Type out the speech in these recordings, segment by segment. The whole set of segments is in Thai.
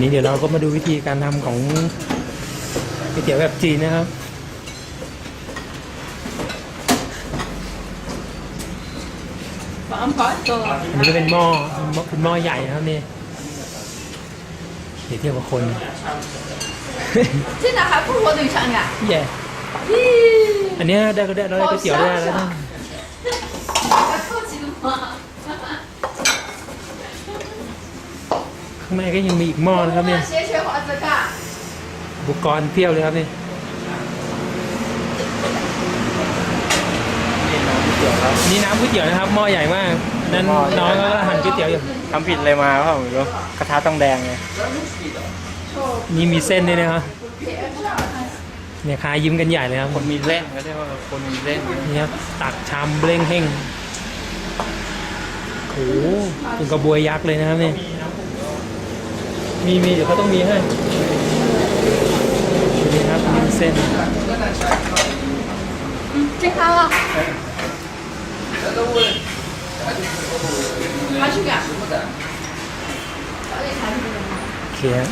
นี้เดี๋ยวเราก็มาดูวิธีการทำของก๋วยเตี๋ยวแบบจีนนะครับอันนี้เป็นหม้อเป็นหม้อใหญ่ครับนี่เดี๋ยวเทียบกับคนที่นะคะผู้คนดูช่างอะแย่อันนี้ได้ก็ได้เราได้ก๋วยเตี๋ยวได้แล้วนะ แม่ก็ยังมีอีกหม้อนะครับเนี่ยอุปกรณ์เพียวเลยครับนี่นี่น้ำก๋วยเตี๋ยวนะครับหม้อใหญ่มากนั้นน้องก็หั่นก๋วยเตี๋ยวอยู่ทำผิดอะไรมาครับผมกระทะต้องแดงไงนี่มีเส้นด้วยนะครับเนี่ยคายิ้มกันใหญ่เลยครับคนมีเล่นก็เรียกว่าคนมีเล่นนี่ครับตักชามเบล่งเฮงโอ้โหเป็นกระบวยยักษ์เลยนะครับเนี่ย มีมีเดี๋ยวเขาต้องมีให้ดูนี่ครับมีเส้น 嗯，健康了。还是干。早点开始。 โอเคครับ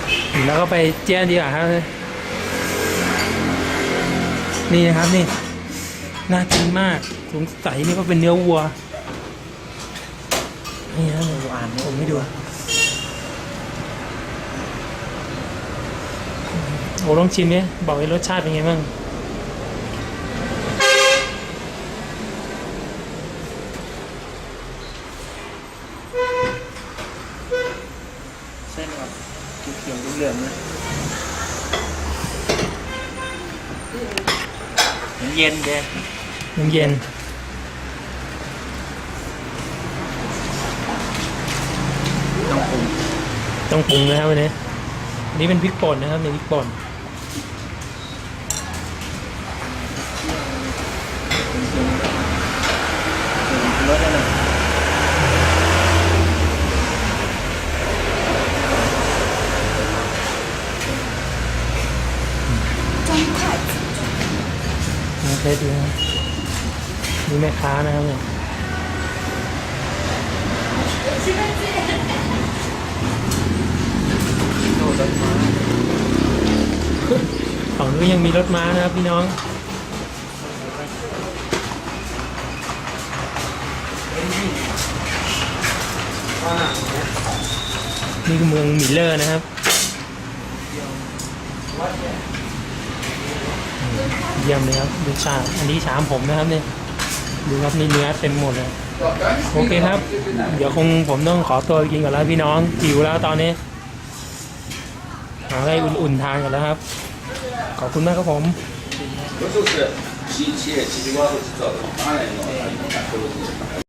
แล้วก็ไปเจียนดีกว่าครับ นี่นะครับนี่ น่ากินมากสงสัยนี่ก็เป็นเนื้อวัว นี่นะ อ่าน ผมไม่ดู โอ้ลองชิมเนี่ยบอกเลยรสชาติเป็นไงบ้างเส้นแบบเขียวๆเหลืองๆนะมันเย็นเด้น้ำเย็น ต้องปรุง ต้องปรุงนะครับวันนี้อันนี้เป็นพริกป่นนะครับเป็นพริกป่น รสอะไร น้ำ เพชรนะครับมีแม่ค้านะครับเนี่ยรสมาฝั่งนู้นยังมีรถม้านะครับพี่น้องนี่คือเมืองมิลเลอร์นะครับ เยี่ยมเลยครับดูชาอันนี้ชามผมนะครับเนี่ยดูครับนี่เนื้อเต็มหมดเลยโอเคครับ เดี๋ยวคงผมต้องขอตัวกินก่อนแล้วพี่น้องหิวแล้วตอนนี้หาอะไรอุ่นๆทานก่อนแล้วครับ ขอบคุณมากครับผมก็คือที่เชียที่วาเราจะทำอะไรเนาะ